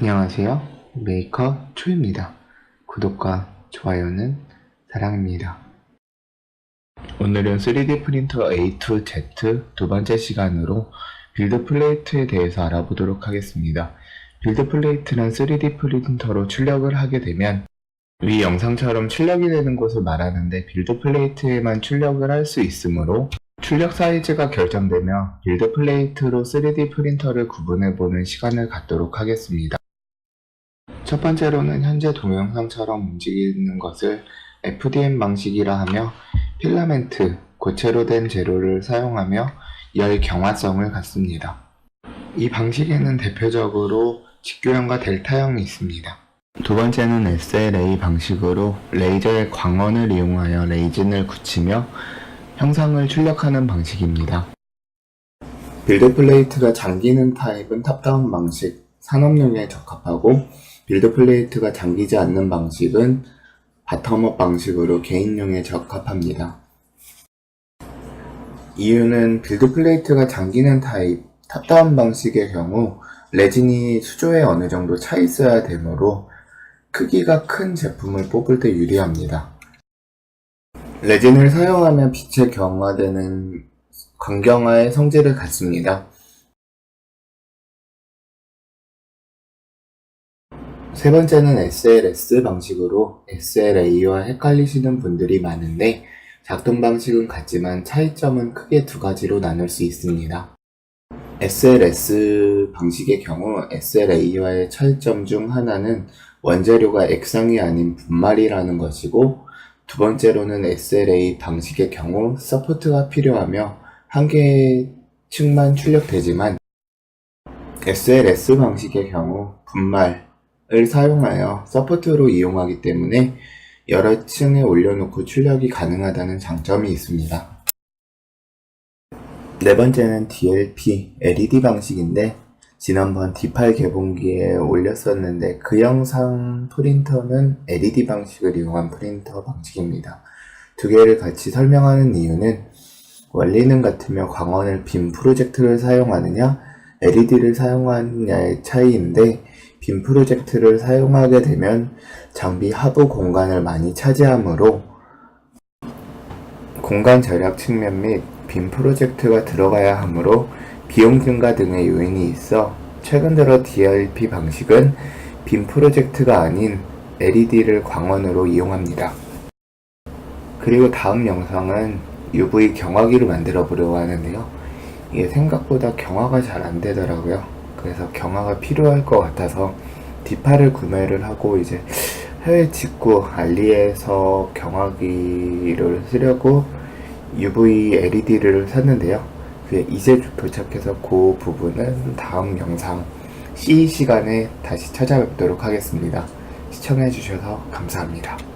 안녕하세요. 메이커 초입니다. 구독과 좋아요는 사랑입니다. 오늘은 3D 프린터 A2Z 두 번째 시간으로 빌드 플레이트에 대해서 알아보도록 하겠습니다. 빌드 플레이트는 3D 프린터로 출력을 하게 되면 위 영상처럼 출력이 되는 곳을 말하는데 빌드 플레이트에만 출력을 할 수 있으므로 출력 사이즈가 결정되며 빌드 플레이트로 3D 프린터를 구분해 보는 시간을 갖도록 하겠습니다. 첫 번째로는 현재 동영상처럼 움직이는 것을 FDM 방식이라 하며 필라멘트, 고체로 된 재료를 사용하며 열 경화성을 갖습니다. 이 방식에는 대표적으로 직교형과 델타형이 있습니다. 두 번째는 SLA 방식으로 레이저의 광원을 이용하여 레이진을 굳히며 형상을 출력하는 방식입니다. 빌드 플레이트가 잠기는 타입은 탑다운 방식, 산업용에 적합하고 빌드 플레이트가 잠기지 않는 방식은 바텀업 방식으로 개인용에 적합합니다. 이유는 빌드 플레이트가 잠기는 타입, 탑다운 방식의 경우 레진이 수조에 어느 정도 차 있어야 되므로 크기가 큰 제품을 뽑을 때 유리합니다. 레진을 사용하면 빛의 경화되는 광경화의 성질을 갖습니다. 세 번째는 SLS 방식으로 SLA와 헷갈리시는 분들이 많은데 작동 방식은 같지만 차이점은 크게 두 가지로 나눌 수 있습니다. SLS 방식의 경우 SLA와의 차이점 중 하나는 원재료가 액상이 아닌 분말이라는 것이고 두 번째로는 SLA 방식의 경우 서포트가 필요하며 한 개의 층만 출력되지만 SLS 방식의 경우 분말 을 사용하여 서포트로 이용하기 때문에 여러 층에 올려놓고 출력이 가능하다는 장점이 있습니다. 네 번째는 DLP, LED 방식인데 지난번 D8 개봉기에 올렸었는데 그 영상 프린터는 LED 방식을 이용한 프린터 방식입니다. 두 개를 같이 설명하는 이유는 원리는 같으며 광원을 빔 프로젝트를 사용하느냐 LED를 사용하느냐의 차이인데 빔 프로젝트를 사용하게 되면 장비 하부 공간을 많이 차지하므로 공간 절약 측면 및 빔 프로젝트가 들어가야 하므로 비용 증가 등의 요인이 있어 최근 들어 DLP 방식은 빔 프로젝트가 아닌 LED를 광원으로 이용합니다. 그리고 다음 영상은 UV 경화기를 만들어 보려고 하는데요. 이게 생각보다 경화가 잘 안 되더라고요. 그래서 경화가 필요할 것 같아서 D8을 구매를 하고 이제 해외 직구 알리에서 경화기를 쓰려고 UV LED를 샀는데요. 그게 이제 도착해서 그 부분은 다음 영상 C 시간에 다시 찾아뵙도록 하겠습니다. 시청해주셔서 감사합니다.